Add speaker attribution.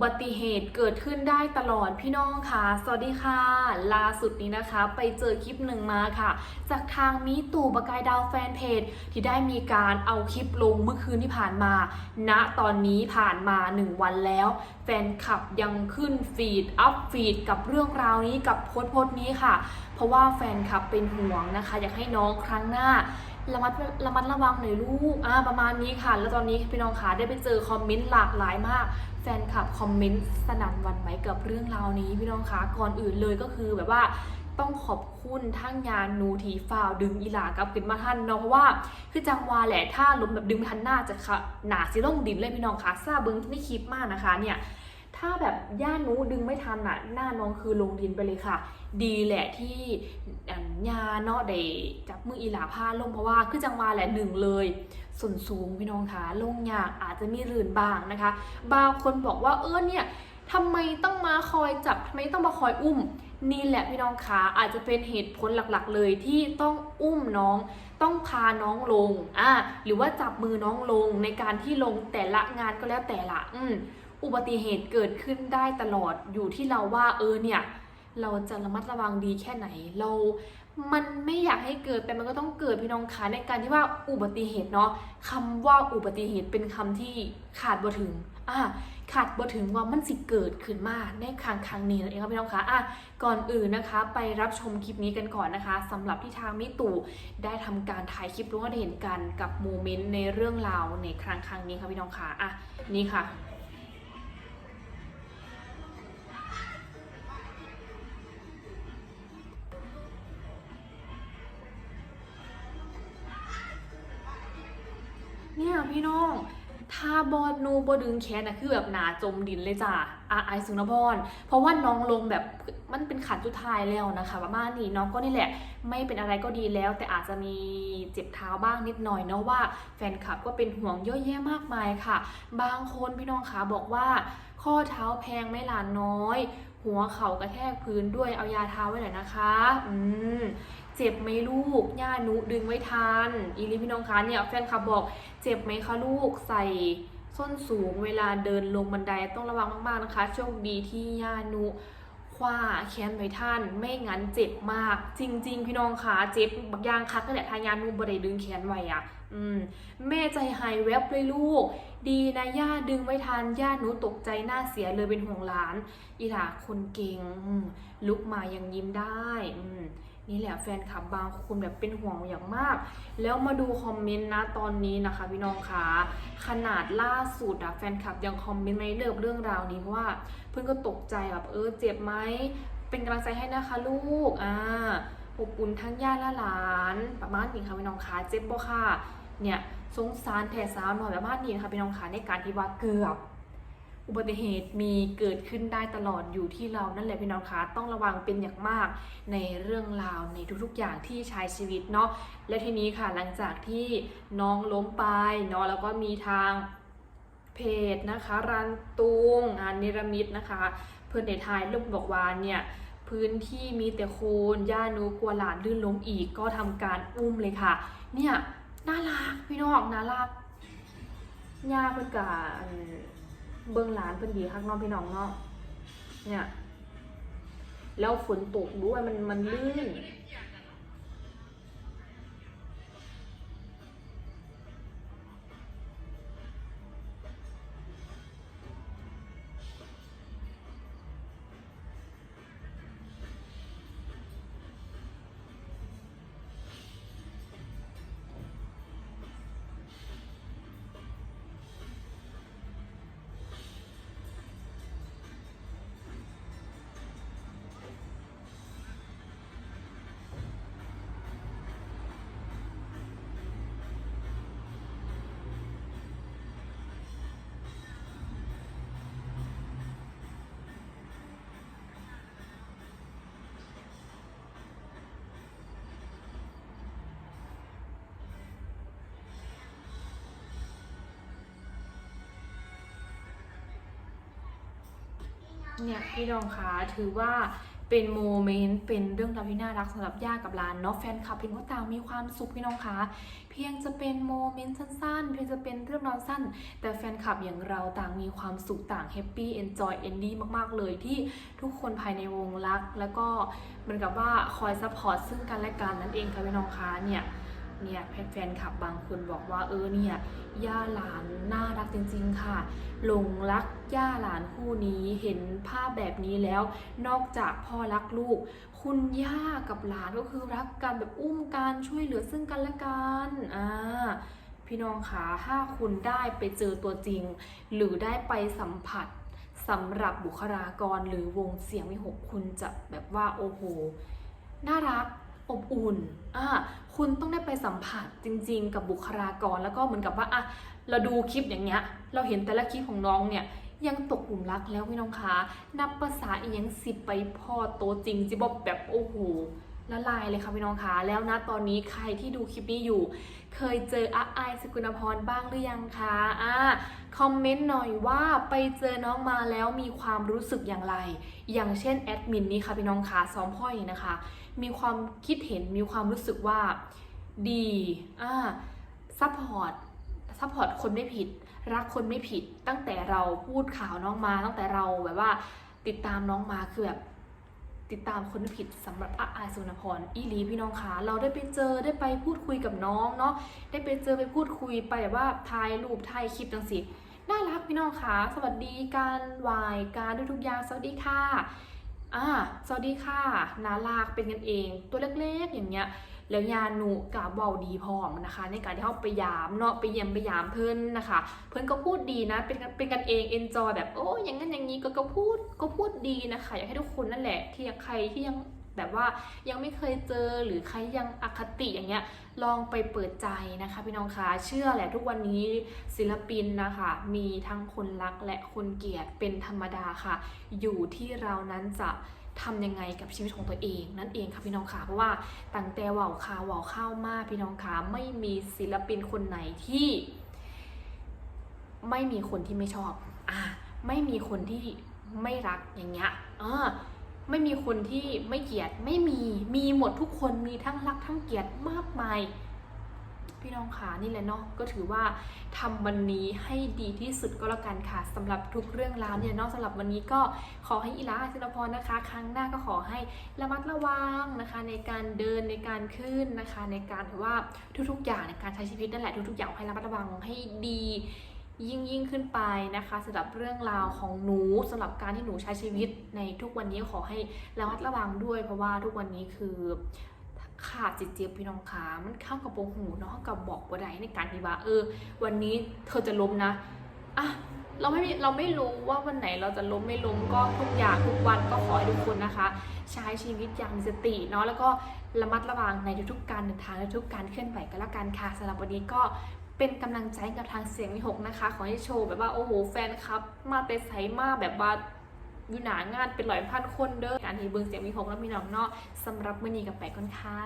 Speaker 1: อุบัติเหตุเกิดขึ้นได้ตลอดพี่น้องค่ะ สวัสดีค่ะ ล่าสุดนี้นะคะ ไปเจอคลิปหนึ่งมาค่ะ จากทางมีตู่ประกายดาวแฟนเพจ ที่ได้มีการเอาคลิปลงเมื่อคืนที่ผ่านมาณตอนนี้ผ่านมา 1 วันแล้ว แฟนคลับยังขึ้นฟีด อัพฟีด กับเรื่องราวนี้กับโพสต์โพสต์นี้ค่ะ เพราะว่าแฟนคลับเป็นห่วงนะคะ อยากให้น้องครั้งหน้า ระมัดระมัดระวังหน่อยลูกอ่าประมาณนี้ค่ะ แล้วตอนนี้พี่น้องคะได้ไปเจอคอมเมนต์หลากหลายมาก แฟนคลับคอมเมนต์สนั่นวันไหวกับเรื่องราวนี้พี่น้องคะก่อนอื่นเลยก็คือแบบว่าต้องขอบคุณทั้งยานนูทีฟาวดึงอีหลากับขึ้นมาทันเนาะเพราะว่า คือจังวาแหละถ้าล้มแบบดึงทันหน่าจะค่ะหนาสิลงดินเลยพี่น้องคะซาเบิ้งที่ไม่คิดมากนะคะเนี่ย ถ้าแบบย่านู้ดึงไม่ทันอะหน้าน้องคือลงดินไปเลยค่ะ ดีแหละที่ยาเนาะได้จับมืออีหลาผ้าลงเพราะว่าคือจังหวาแหละหนึ่งเลยส่วนสูงพี่น้องคะลงยากอาจจะมีรื่นบางนะคะ บางคนบอกว่าเออเนี่ยทำไมต้องมาคอยจับทำไมต้องมาคอยอุ้ม นี่แหละพี่น้องคะอาจจะเป็นเหตุผลหลักๆ เลยที่ต้องอุ้มน้อง ต้องพาน้องลงอ่าหรือว่าจับมือน้องลงในการที่ลงแต่ละงานก็แล้วแต่ละ อืม อุบัติเหตุเกิดขึ้นได้ตลอดอยู่ที่เราว่าเออเนี่ย เราจะระมัดระวังดีแค่ไหนเรา มันไม่อยากให้เกิดแต่มันก็ต้องเกิดพี่น้องคะในการที่ว่าอุบัติเหตุเนาะคำว่าอุบัติเหตุเป็นคำที่ขาดบ่ถึงอ่าขาดบ่ถึงว่ามันสิเกิดขึ้นมาในครั้งครั้งนี้นั่นเองครับพี่น้องคะอะก่อนอื่นนะคะ ไปรับชมคลิปนี้กันก่อนนะคะสำหรับที่ทางมิตู่ได้ทำการถ่ายคลิปลงให้ได้เห็นกันกับโมเมนต์ในเรื่องราวในครั้งครั้งนี้ค่ะพี่น้องคะอะนี่ค่ะ เนี่ยพี่น้อง ถ้าบอดนูบอดึงแขนนะคือแบบหนาจมดินเลยจ้ะอาไอายสุนพรเพราะว่าน้องลงแบบมันเป็นขันสุดท้ายแล้วนะคะประมาณนี้น้องก็นี่แหละ ไม่เป็นอะไรก็ดีแล้ว แต่อาจจะมีเจ็บเท้าบ้างนิดหน่อยเนาะว่า แฟนคลับก็เป็นห่วงเยอะแยะมากมายค่ะ บางคนพี่น้องขาบอกว่า ข้อเท้าแพงไม่หลานน้อย หัวเข่ากระแทกพื้นด้วยเอายาทาไว้หน่อยนะคะ อืมเจ็บไหมลูก ย่านุดึงไว้ทันอีลิพี่น้องคะเนี่ยแฟนคลับบอก เจ็บไหมคะลูกใส่ส้นสูงเวลาเดินลงบันไดต้องระวังมากๆนะคะ โชคดีที่ย่านุ ว้าแขนไว้ท่านไม่งั้นเจ็บมาก จริง ๆ พี่น้องคะเจ็บบางอย่างคักก็แหละทายานูบไดดึงแขนไว้อะอืมแม่ใจหายแวบเลยลูก ดีนะย่าดึงไว้ทันย่าหนูตกใจหน้าเสียเลยเป็นห่วงหลาน อีหลาคนเก่งลุกมายังยิ้มได้อืม นี่แหละแฟนคลับบางคนแบบเป็นห่วงอย่างมาก แล้วมาดูคอมเมนต์นะตอนนี้นะคะพี่น้องคะขนาดล่าสุดอะแฟนคลับยังคอมเมนต์ไม่เลิกเรื่องราวนี้เพราะว่า เพื่อนก็ตกใจแบบเออเจ็บไหมเป็นกำลังใจให้นะคะลูกอ่าอบอุ่นทั้งญาติและหลานประมาณนี้ค่ะพี่น้องคะเจ็บบ่ค่ะเนี่ยสงสารแท้สาวหน่อยประมาณนี้นะคะพี่น้องคะในการที่ว่าเกือบ อุบัติเหตุมีเกิดขึ้นได้ตลอดอยู่ที่เรานั่นแหละพี่น้องคะต้องระวังเป็นอย่างมากในเรื่องราวในทุกๆอย่างที่ใช้ชีวิตเนาะและทีนี้ค่ะหลังจากที่น้องล้มไปเนาะแล้วก็มีทางเพจนะคะรันตุงงานนิรมิตนะคะ เพื่อนในทายรูปบอกว่าเนี่ยพื้นที่มีแต่โคนย่านูกลัวหลานลื่นล้มอีกก็ทำการอุ้มเลยค่ะ เนี่ยน่ารักพี่น้องน่ารักย่าเพื่อนกา เบื้องหลานเพิ่นดีข้างน้องพี่น้องเนาะเนี่ย แล้วฝนตกด้วยมันมันลื่น เนี่ยพี่น้องคะถือว่าเป็นโมเมนต์เป็นเรื่องราวที่น่ารักสำหรับย่ากับหลานเนาะแฟนคลับเพียงก็ต่างมีความสุขพี่น้องคะเพียงจะเป็นโมเมนต์สั้นๆ เพียงจะเป็นเรื่องราวสั้น แต่แฟนคลับอย่างเราต่างมีความสุขต่างแฮปปี้เอนจอยเอนดี้มากๆเลยที่ทุกคนภายในวงรัก แล้วก็เหมือนกับว่าคอยซัพพอร์ตซึ่งกันและกันนั่นเองค่ะพี่น้องคะเนี่ย เนี่ยแฟนคลับบางคนบอกว่าเออเนี่ยย่าหลานน่ารักจริง ๆ ค่ะหลงรักย่าหลานคู่นี้เห็นภาพแบบนี้แล้ว นอกจากพ่อรักลูก คุณย่ากับหลานก็คือรักกันแบบอุ้มกันช่วยเหลือซึ่งกันและกันอ่าพี่น้องคะถ้าคุณได้ไปเจอตัวจริง หรือได้ไปสัมผัสสำหรับบุคลากรหรือวงเสียงวิหกคุณจะแบบว่าโอ้โหน่ารัก อบอุ่นอ่าคุณต้องได้ไปสัมผัสจริง ๆ กับบุคลากรแล้วก็เหมือนกับว่าอะเราดูคลิปอย่างเงี้ย เราเห็นแต่ละคลิปของน้องเนี่ยยังตกหลุมรักแล้วพี่น้องคะนับภาษาอีกยังสิบไปพ่อโตจริงจิบแบบโอ้โห ละลายเลยค่ะพี่น้องคะแล้วนะตอนนี้ใครที่ดูคลิปนี้อยู่ เคยเจออาไอสกุลพรบ้างหรือยังคะอ่าคอมเมนต์หน่อยว่าไปเจอน้องมาแล้วมีความรู้สึกอย่างไร อย่างเช่นแอดมินนี่ค่ะพี่น้องคะซ้อมพ่อยนะคะ มีความคิดเห็นมีความรู้สึกว่าดีอ่าซัพพอร์ตซัพพอร์ตคนไม่ผิด รักคนไม่ผิดตั้งแต่เราพูดข่าวน้องมาตั้งแต่เราแบบว่าติดตามน้องมาคือแบบ ติดตามคนผิดสำหรับอาอายสุนพรอีลีพี่น้องคะเราได้ไปเจอได้ไปพูดคุยกับน้องเนาะได้ไปเจอไปพูดคุยไปแบบว่าถ่ายรูปถ่ายคลิปจังสิน่ารักพี่น้องคะสวัสดีการวายการด้วยทุกอย่างสวัสดีค่ะ อ่าสวัสดีค่ะนาลากเป็นกันเอง ตัวเล็กๆอย่างเงี้ยแล้วยาหนูกับเบาดีพร้อมนะคะ ในการที่เขาไปยามเนาะไปเยี่ยมไปยามเพื่อนนะคะ เพื่อนก็พูดดีนะเป็นกันเป็นกันเองเอนจอยแบบโอ้อย่างนั้นอย่างนี้ก็ก็พูดก็พูดดีนะคะ อยากให้ทุกคนนั่นแหละที่ใครที่ยัง แบบว่ายังไม่เคยเจอหรือใครยังอคติอย่างเงี้ยลองไปเปิดใจนะคะ พี่น้องคะเชื่อแหละทุกวันนี้ศิลปินนะคะ มีทั้งคนรักและคนเกลียดเป็นธรรมดาค่ะ อยู่ที่เรานั้นจะทำยังไงกับชีวิตของตัวเองนั่นเองค่ะพี่น้องค่ะเพราะว่าตั้งแต่เว่าข่าวเว่าข้าวมากพี่น้องค่ะไม่มีศิลปินคนไหนที่ ไม่มีคนที่ไม่ชอบอ่าไม่มีคนที่ไม่รักอย่างเงี้ยอ่า ไม่มีคนที่ไม่เกลียดไม่มีมีหมดทุกคนมีทั้งรักทั้งเกลียดมากมายพี่น้องคะนี่แหละเนาะก็ถือว่าทำวันนี้ให้ดีที่สุดก็แล้วกันค่ะสำหรับทุกเรื่องราวเนี่ยเนอกสำหรับวันนี้ก็ขอให้อีลาศิลพรนะคะ ครั้งหน้าก็ขอให้ระมัดระวังนะคะ ในการเดินในการขึ้นนะคะ ในการถือว่าทุกๆ อย่างในการใช้ชีวิตนั่นแหละทุกๆอย่างให้ระมัดระวังให้ดี ยิ่งยิ่งขึ้นไปนะคะสำหรับเรื่องราวของหนูสำหรับการที่หนูใช้ชีวิตในทุกวันนี้ขอให้ระมัดระวังด้วย เพราะว่าทุกวันนี้คือขาดจิตเจี๊ยบพี่น้องขามันเข้ากับโปงหูเนาะกับบอกว่าใดในการที่ว่าเออ วันนี้เธอจะล้มนะอะเราไม่มีเราไม่รู้ว่าวันไหนเราจะล้มไม่ล้มก็ทุกอย่างทุกวันก็ขอให้ทุกคนนะคะ ใช้ชีวิตอย่างมีสติเนาะแล้วก็ระมัดระวังในทุกๆการเดินทางและทุกการเคลื่อนไหวก็แล้วกันค่ะสำหรับวันนี้ก็ เป็นกำลังใจกับทางเสียงวิหกนะคะ ขอให้โชว์แบบว่าโอ้โหแฟนครับ มาเตะไซมาแบบว่าอยู่หนางานเป็นหลายพันคนเด้อการที่เบิ้งเสียงวิหกแล้วมีน้องเนาะสำหรับมือนีกับไปก่อนค่ะ